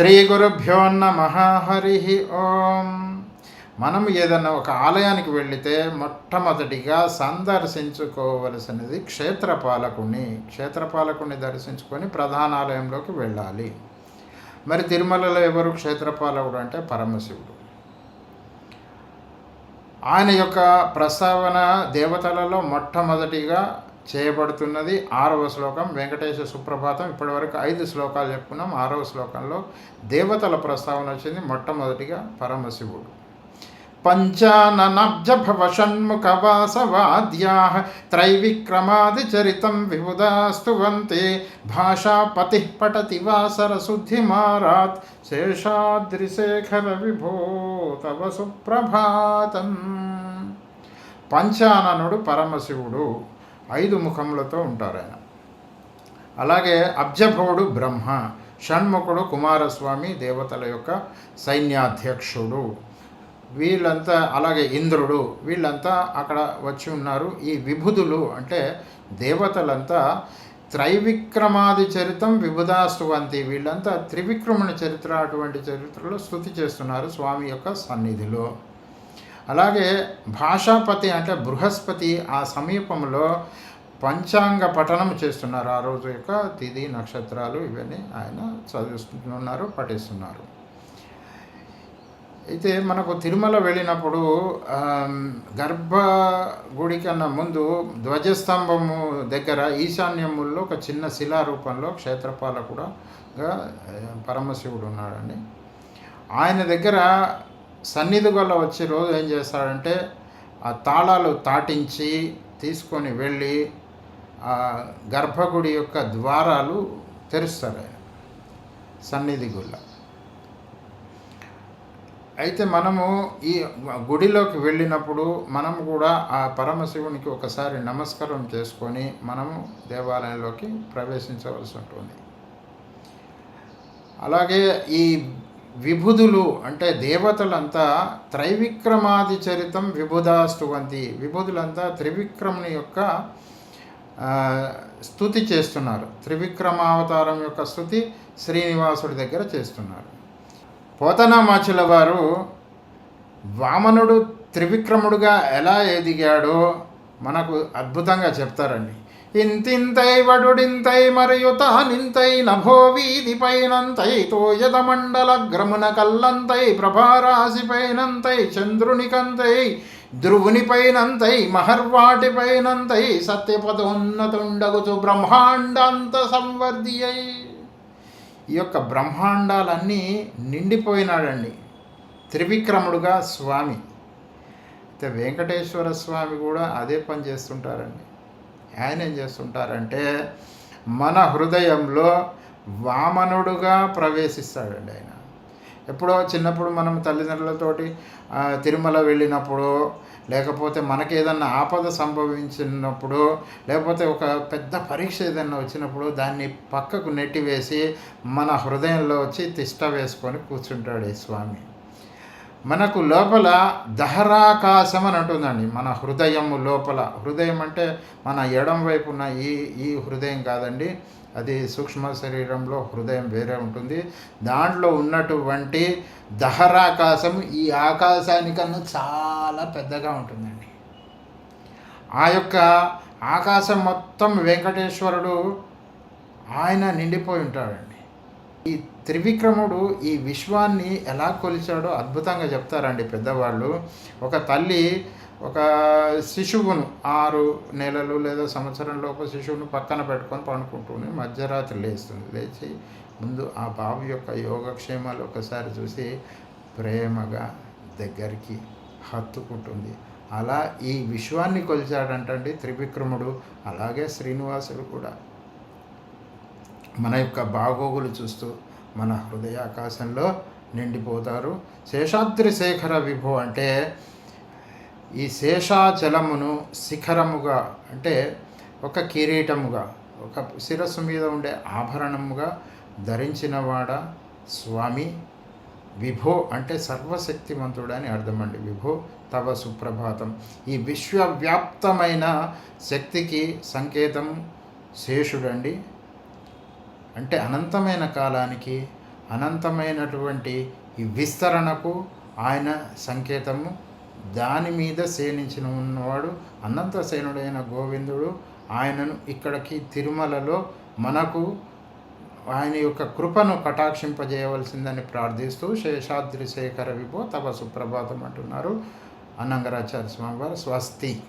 శ్రీ గురుభ్యో నమ హరి ఓం. మనం ఏదైనా ఒక ఆలయానికి వెళితే మొట్టమొదటిగా సందర్శించుకోవలసినది క్షేత్రపాలకుని క్షేత్రపాలకుని దర్శించుకొని ప్రధాన ఆలయంలోకి వెళ్ళాలి. మరి తిరుమలలో ఎవరు క్షేత్రపాలకుడు అంటే పరమశివుడు. ఆయన యొక్క ప్రస్తావన దేవతలలో మొట్టమొదటిగా చేయబడుతున్నది. ఆరవ శ్లోకం వెంకటేశ్వర సుప్రభాతం. ఇప్పటివరకు ఐదు శ్లోకాలు చెప్పుకున్నాం. ఆరవ శ్లోకంలో దేవతల ప్రస్తావన వచ్చింది. మొట్టమొదటిగా పరమశివుడు. పంచాననబ్జభవ షణ్ముఖవాసవాద్యా త్రైవిక్రమాదిచరితం విబుధాస్తువంతే భాషాపతి వా వాసరశుద్ధిమారాత్ శేషాద్రిశేఖర విభో తవ సుప్రభాతం. పంచాననుడు పరమశివుడు. ఐదు ముఖములతో ఉంటారు ఆయన. అలాగే అబ్జభవుడు బ్రహ్మ షణ్ముఖుడు కుమారస్వామి దేవతల యొక్క సైన్యాధ్యక్షుడు. వీళ్ళంతా అలాగే ఇంద్రుడు వీళ్ళంతా అక్కడ వచ్చి ఉన్నారు. ఈ విభుదులు అంటే దేవతలంతా త్రైవిక్రమాది చరితం విభుదాస్తువంతి వీళ్ళంతా త్రివిక్రమణ చరిత్ర అటువంటి చరిత్రలో స్థుతి చేస్తున్నారు స్వామి యొక్క సన్నిధిలో. అలాగే భాషాపతి అంటే బృహస్పతి ఆ సమీపంలో పంచాంగ పఠనం చేస్తున్నారు. ఆ రోజు యొక్క తిథి నక్షత్రాలు ఇవన్నీ ఆయన చదువుతున్నారు పఠిస్తున్నారు. అయితే మనకు తిరుమల వెళ్ళినప్పుడు గర్భ గుడి కన్నా ముందు ధ్వజస్తంభము దగ్గర ఈశాన్యముల్లో ఒక చిన్న శిలా రూపంలో క్షేత్రపాల క్షేత్రపాలకుడుగా పరమశివుడు ఉన్నాడండి. ఆయన దగ్గర సన్నిధి గల వచ్చి రోజు ఏం చేస్తాడంటే ఆ తాళాలు తాటించి తీసుకొని వెళ్ళి గర్భగుడి యొక్క ద్వారాలు తెరుస్తారు ఆయన సన్నిధి గుళ్ళ. అయితే మనము ఈ గుడిలోకి వెళ్ళినప్పుడు మనం కూడా ఆ పరమశివునికి ఒకసారి నమస్కారం చేసుకొని మనము దేవాలయంలోకి ప్రవేశించవలసి ఉంటుంది. అలాగే ఈ విభుదులు అంటే దేవతలంతా త్రైవిక్రమాది చరితం విభుధాస్తువంతి విభుదులంతా త్రివిక్రముని యొక్క స్థుతి చేస్తున్నారు. త్రివిక్రమావతారం యొక్క స్థుతి శ్రీనివాసుడి దగ్గర చేస్తున్నారు. పోతనామాచుల వారు వామనుడు త్రివిక్రముడుగా ఎలా ఎదిగాడో? మనకు అద్భుతంగా చెప్తారండి. ఇంతింతై వడుడింతై మరియు నింతై నభో వీధిపైనంతై తోయద మండల గ్రమున కల్లంతై ప్రభారాశిపైనంతై చంద్రునికంతై ధ్రువునిపైనంతై మహర్వాటిపైనంతై సత్యపదోన్నతుండగుచు బ్రహ్మాండాంత సంవర్ధి అయి ఈ యొక్క బ్రహ్మాండాలన్నీ నిండిపోయినాడండి. త్రివిక్రముడుగా స్వామి. అయితే వెంకటేశ్వర స్వామి కూడా అదే పని చేస్తుంటారండి. ఆయన ఏం చేస్తుంటారంటే మన హృదయంలో వామనుడుగా ప్రవేశిస్తాడండి ఆయన. ఎప్పుడో చిన్నప్పుడు మనం తల్లిదండ్రులతోటి తిరుమల వెళ్ళినప్పుడు లేకపోతే మనకి ఏదన్నా ఆపద సంభవించినప్పుడు లేకపోతే ఒక పెద్ద పరీక్ష ఏదన్నా వచ్చినప్పుడు దాన్ని పక్కకు నెట్టివేసి మన హృదయంలో వచ్చి తిష్ట వేసుకొని కూర్చుంటాడు ఈ స్వామి. మనకు లోపల దహరాకాశం అని అంటుందండి. మన హృదయం లోపల. హృదయం అంటే మన ఎడం వైపు ఉన్న ఈ ఈ హృదయం కాదండి. అది సూక్ష్మ శరీరంలో హృదయం వేరే ఉంటుంది. దాంట్లో ఉన్నటువంటి దహరాకాశం ఈ ఆకాశానికన్నా చాలా పెద్దగా ఉంటుందండి. ఆ యొక్క ఆకాశం మొత్తం వెంకటేశ్వరుడు ఆయన నిండిపోయి ఉంటాడండి. ఈ త్రివిక్రముడు ఈ విశ్వాన్ని ఎలా కొలిచాడో అద్భుతంగా చెప్తారండి పెద్దవాళ్ళు. ఒక తల్లి ఒక శిశువును ఆరు నెలలు లేదా సంవత్సరం లోపు శిశువును పక్కన పెట్టుకొని పండుకుంటూనే మధ్యరాత్రి లేస్తుంది. లేచి ముందు ఆ బాబు యొక్క యోగక్షేమాలు ఒకసారి చూసి ప్రేమగా దగ్గరికి హత్తుకుంటుంది. అలా ఈ విశ్వాన్ని కొలిచాడంటండి త్రివిక్రముడు. అలాగే శ్రీనివాసుడు కూడా. మన యొక్క బాగోగులు చూస్తూ మన హృదయాకాశంలో నిండిపోతారు. శేషాద్రి శేఖర విభో అంటే ఈ శేషాచలమును శిఖరముగా అంటే ఒక కిరీటముగా ఒక శిరస్సు మీద ఉండే ఆభరణముగా ధరించినవాడ స్వామి విభో అంటే సర్వశక్తిమంతుడని అర్థమండి. విభో తవ సుప్రభాతం. ఈ విశ్వవ్యాప్తమైన శక్తికి సంకేతం శేషుడండి. అంటే అనంతమైన కాలానికి అనంతమైనటువంటి ఈ విస్తరణకు ఆయన సంకేతము. దాని మీద సేనించిన ఉన్నవాడు అనంత సేనుడైన గోవిందుడు ఆయనను ఇక్కడికి తిరుమలలో మనకు ఆయన యొక్క కృపను కటాక్షింపజేయవలసిందని ప్రార్థిస్తూ శేషాద్రి శేఖర విభో తప సుప్రభాతం అంటున్నారు. అన్నంగరాచార్య స్వామివారు స్వస్తి.